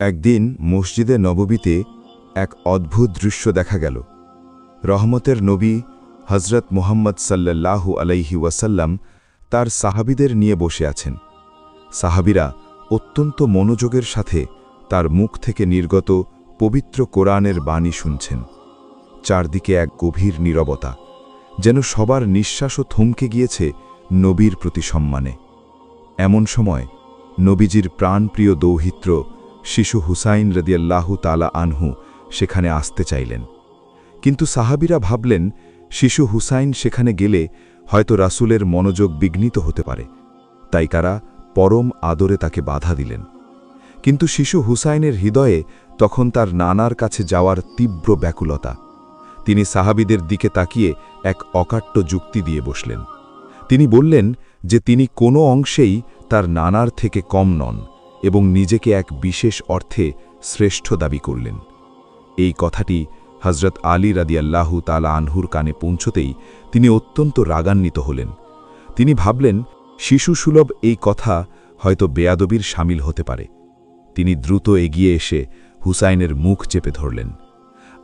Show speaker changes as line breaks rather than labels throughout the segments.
একদিন মসজিদে নববীতে এক অদ্ভুত দৃশ্য দেখা গেল। রহমতের নবী হজরত মোহাম্মদ সাল্লাল্লাহু আলাইহি ওয়াসাল্লাম তার সাহাবিদের নিয়ে বসে আছেন। সাহাবিরা অত্যন্ত মনোযোগের সাথে তার মুখ থেকে নির্গত পবিত্র কোরআনের বাণী শুনছেন। চারদিকে এক গভীর নীরবতা, যেন সবার নিঃশ্বাসও থমকে গিয়েছে নবীর প্রতি সম্মানে। এমন সময় নবীজির প্রাণপ্রিয় দৌহিত্র শিশু হুসাইন রদিয়াল্লাহু তালা আনহু সেখানে আসতে চাইলেন। কিন্তু সাহাবিরা ভাবলেন, শিশু হুসাইন সেখানে গেলে হয়তো রাসূলের মনোযোগ বিঘ্নিত হতে পারে। তাই কারা পরম আদরে তাকে বাধা দিলেন। কিন্তু শিশু হুসাইনের হৃদয়ে তখন তার নানার কাছে যাওয়ার তীব্র ব্যাকুলতা। তিনি সাহাবিদের দিকে তাকিয়ে এক অকাট্য যুক্তি দিয়ে বসলেন। তিনি বললেন যে তিনি কোনো অংশেই তার নানার থেকে কম নন। এবং নিজেকে এক বিশেষ অর্থে শ্রেষ্ঠ দাবি করলেন। এই কথাটি হজরত আলী রাদিয়াল্লাহু তালা আনহুর কানে পৌঁছতেই তিনি অত্যন্ত রাগান্বিত হলেন। তিনি ভাবলেন শিশুসুলভ এই কথা হয়তো বেয়াদবির সামিল হতে পারে। তিনি দ্রুত এগিয়ে এসে হুসাইনের মুখ চেপে ধরলেন।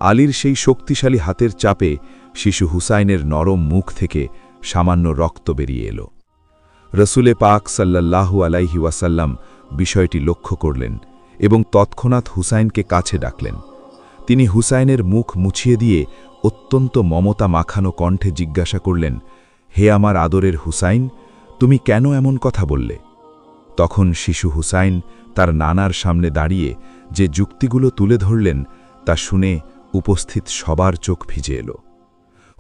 আলীর সেই শক্তিশালী হাতের চাপে শিশু হুসাইনের নরম মুখ থেকে সামান্য রক্ত বেরিয়ে এলো। রসুলে পাক সাল্লাল্লাহু আলাইহি ওয়াসাল্লাম বিষয়টি লক্ষ্য করলেন এবং তৎক্ষণাৎ হুসাইনকে কাছে ডাকলেন। তিনি হুসাইনের মুখ মুছিয়ে দিয়ে অত্যন্ত মমতা মাখানো কণ্ঠে জিজ্ঞাসা করলেন, হে আমার আদরের হুসাইন, তুমি কেন এমন কথা বললে? তখন শিশু হুসাইন তার নানার সামনে দাঁড়িয়ে যে যুক্তিগুলো তুলে ধরলেন তা শুনে উপস্থিত সবার চোখ ভিজে এলো।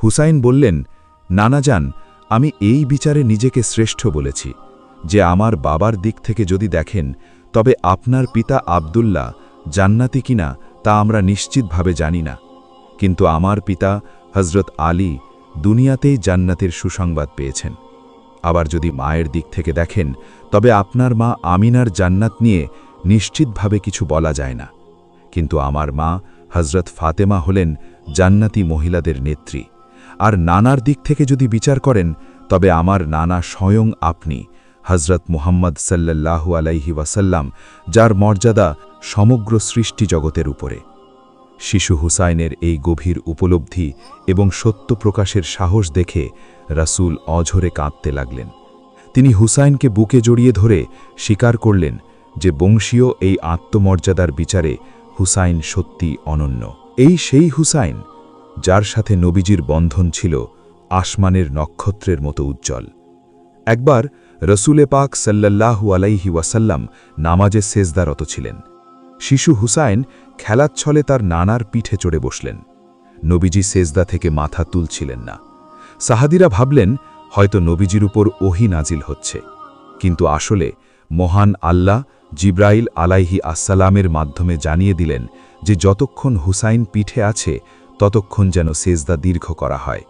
হুসাইন বললেন, নানা যান আমি এই বিচারে নিজেকে শ্রেষ্ঠ বলেছি। যে আমার বাবার দিক থেকে যদি দেখেন, তবে আপনার পিতা আবদুল্লাহ জান্নাতি কিনা তা আমরা নিশ্চিতভাবে জানি না। কিন্তু আমার পিতা হজরত আলী দুনিয়াতেই জান্নাতের সুসংবাদ পেয়েছেন। আবার যদি মায়ের দিক থেকে দেখেন, তবে আপনার মা আমিনার জান্নাত নিয়ে নিশ্চিতভাবে কিছু বলা যায় না। কিন্তু আমার মা হজরত ফাতেমা হলেন জান্নাতি মহিলাদের নেত্রী। আর নানার দিক থেকে যদি বিচার করেন, তবে আমার নানা স্বয়ং আপনি হজরত মুহাম্মদ সাল্লাল্লাহু আলাইহি ওয়াসাল্লাম, যার মর্যাদা সমগ্র সৃষ্টি জগতের উপরে। শিশু হুসাইনের এই গভীর উপলব্ধি এবং সত্য প্রকাশের সাহস দেখে রাসূল অঝরে কাঁদতে লাগলেন। তিনি হুসাইনকে বুকে জড়িয়ে ধরে স্বীকার করলেন যে বংশীয় এই আত্মমর্যাদার বিচারে হুসাইন সত্যি অনন্য। এই সেই হুসাইন, যার সাথে নবীজির বন্ধন ছিল আসমানের নক্ষত্রের মতো উজ্জ্বল। একবার রসুলে পাক সাল্লাল্লাহু আলাইহি ওয়াসাল্লাম নামাজে সেজদারত ছিলেন। শিশু হুসাইন খেলাচ্ছলে তার নানার পিঠে চড়ে বসলেন। নবীজি সেজদা থেকে মাথা তুলছিলেন না। সাহাদিরা ভাবলেন, হয়তো নবীজির উপর ওহি নাজিল হচ্ছে। কিন্তু আসলে মহান আল্লাহ জিব্রাইল আলাইহি আসসালামের মাধ্যমে জানিয়ে দিলেন যে যতক্ষণ হুসাইন পিঠে আছে, ততক্ষণ যেন সেজদা দীর্ঘ করা হয়।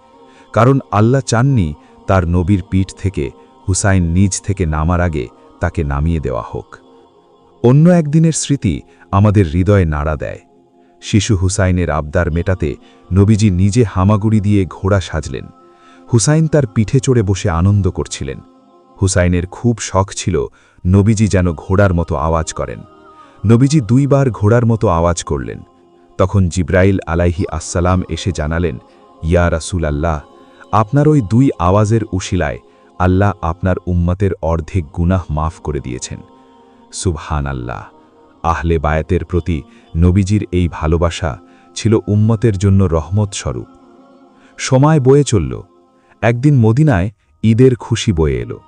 কারণ আল্লাহ চাননি তার নবীর পিঠ থেকে হুসাইন নিজ থেকে নামার আগে তাকে নামিয়ে দেওয়া হোক। অন্য একদিনের স্মৃতি আমাদের হৃদয়ে নাড়া দেয়। শিশু হুসাইনের আবদার মেটাতে নবীজি নিজে হামাগুড়ি দিয়ে ঘোড়া সাজলেন। হুসাইন তার পিঠে চড়ে বসে আনন্দ করছিলেন। হুসাইনের খুব শখ ছিল নবীজি যেন ঘোড়ার মতো আওয়াজ করেন। নবীজি দুইবার ঘোড়ার মতো আওয়াজ করলেন। তখন জিব্রাইল আলাইহি আসসালাম এসে জানালেন, ইয়া রাসুল আল্লাহ আপনার ওই দুই আওয়াজের উশিলায় আল্লাহ আপনার উম্মতের অর্ধেক গুনাহ মাফ করে দিয়েছেন। সুবহান আল্লাহ আহলে বায়াতের প্রতি নবীজির এই ভালোবাসা ছিল উম্মতের জন্য রহমত স্বরূপ। সময় বয়ে চলল। একদিন মদিনায় ঈদের খুশি বয়ে এলো।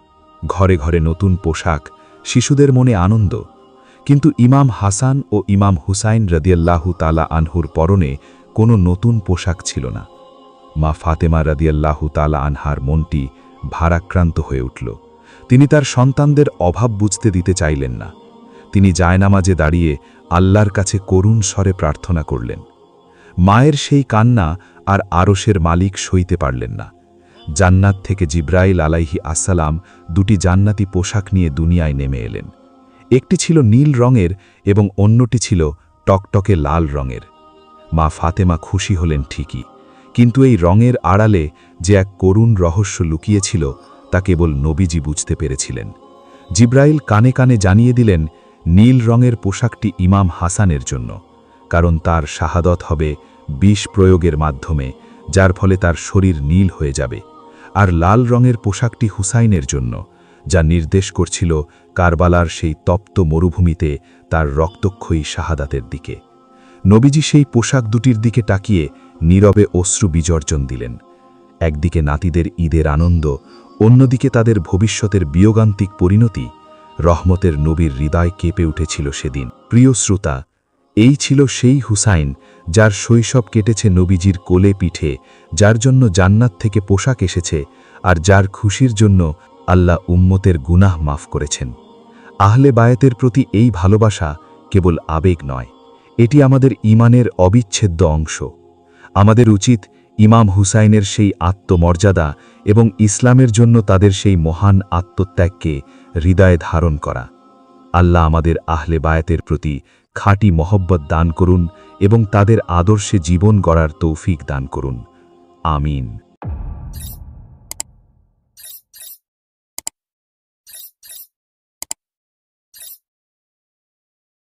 ঘরে ঘরে নতুন পোশাক, শিশুদের মনে আনন্দ। কিন্তু ইমাম হাসান ও ইমাম হুসাইন রদিয়াল্লাহু তালা আনহুর পরনে কোনো নতুন পোশাক ছিল না। মা ফাতেমা রদিয়াল্লাহু তালা আনহার মনটি ভারাক্রান্ত হয়ে উঠল। তিনি তার সন্তানদের অভাব বুঝতে দিতে চাইলেন না। তিনি জায়নামাজে দাঁড়িয়ে আল্লাহর কাছে করুণ স্বরে প্রার্থনা করলেন। মায়ের সেই কান্না আর আরসের মালিক সইতে পারলেন না। জান্নাত থেকে জিব্রাইল আলাইহি আসসালাম দুটি জান্নাতি পোশাক নিয়ে দুনিয়ায় নেমে এলেন। একটি ছিল নীল রঙের এবং অন্যটি ছিল টকটকে লাল রঙের। মা ফাতেমা খুশি হলেন ঠিকই, কিন্তু এই রঙের আড়ালে যে এক করুণ রহস্য লুকিয়েছিল তা কেবল নবীজি বুঝতে পেরেছিলেন। জিব্রাইল কানে কানে জানিয়ে দিলেন,
নীল রঙের পোশাকটি ইমাম হাসানের জন্য, কারণ তার শাহাদত হবে বিষ প্রয়োগের মাধ্যমে, যার ফলে তার শরীর নীল হয়ে যাবে। আর লাল রঙের পোশাকটি হুসাইনের জন্য, যা নির্দেশ করছিল কারবালার সেই তপ্ত মরুভূমিতে তার রক্তক্ষয়ী শাহাদাতের দিকে। নবীজি সেই পোশাক দুটির দিকে তাকিয়ে নীরবে অশ্রু বিসর্জন দিলেন। একদিকে নাতিদের ঈদের আনন্দ, অন্যদিকে তাদের ভবিষ্যতের বিয়োগান্তিক পরিণতি, রহমতের নবীর হৃদয় কেঁপে উঠেছিল সেদিন। প্রিয় শ্রোতা, এই ছিল সেই হুসাইন যার শৈশব কেটেছে নবীজির কোলে পিঠে, যার জন্য জান্নাত থেকে পোশাক এসেছে আর যার খুশির জন্য আল্লাহ উম্মতের গুনাহ মাফ করেছেন। আহলে বায়াতের প্রতি এই ভালোবাসা কেবল আবেগ নয়, এটি আমাদের ইমানের অবিচ্ছেদ্য অংশ। আমাদের উচিত ইমাম হুসাইনের সেই আত্মমর্যাদা এবং ইসলামের জন্য তাদের সেই মহান আত্মত্যাগকে হৃদয়ে ধারণ করা। আল্লাহ আমাদের আহলে বায়াতের প্রতি খাঁটি মহব্বত দান করুন এবং তাদের আদর্শে জীবন গড়ার তৌফিক দান করুন। আমিন।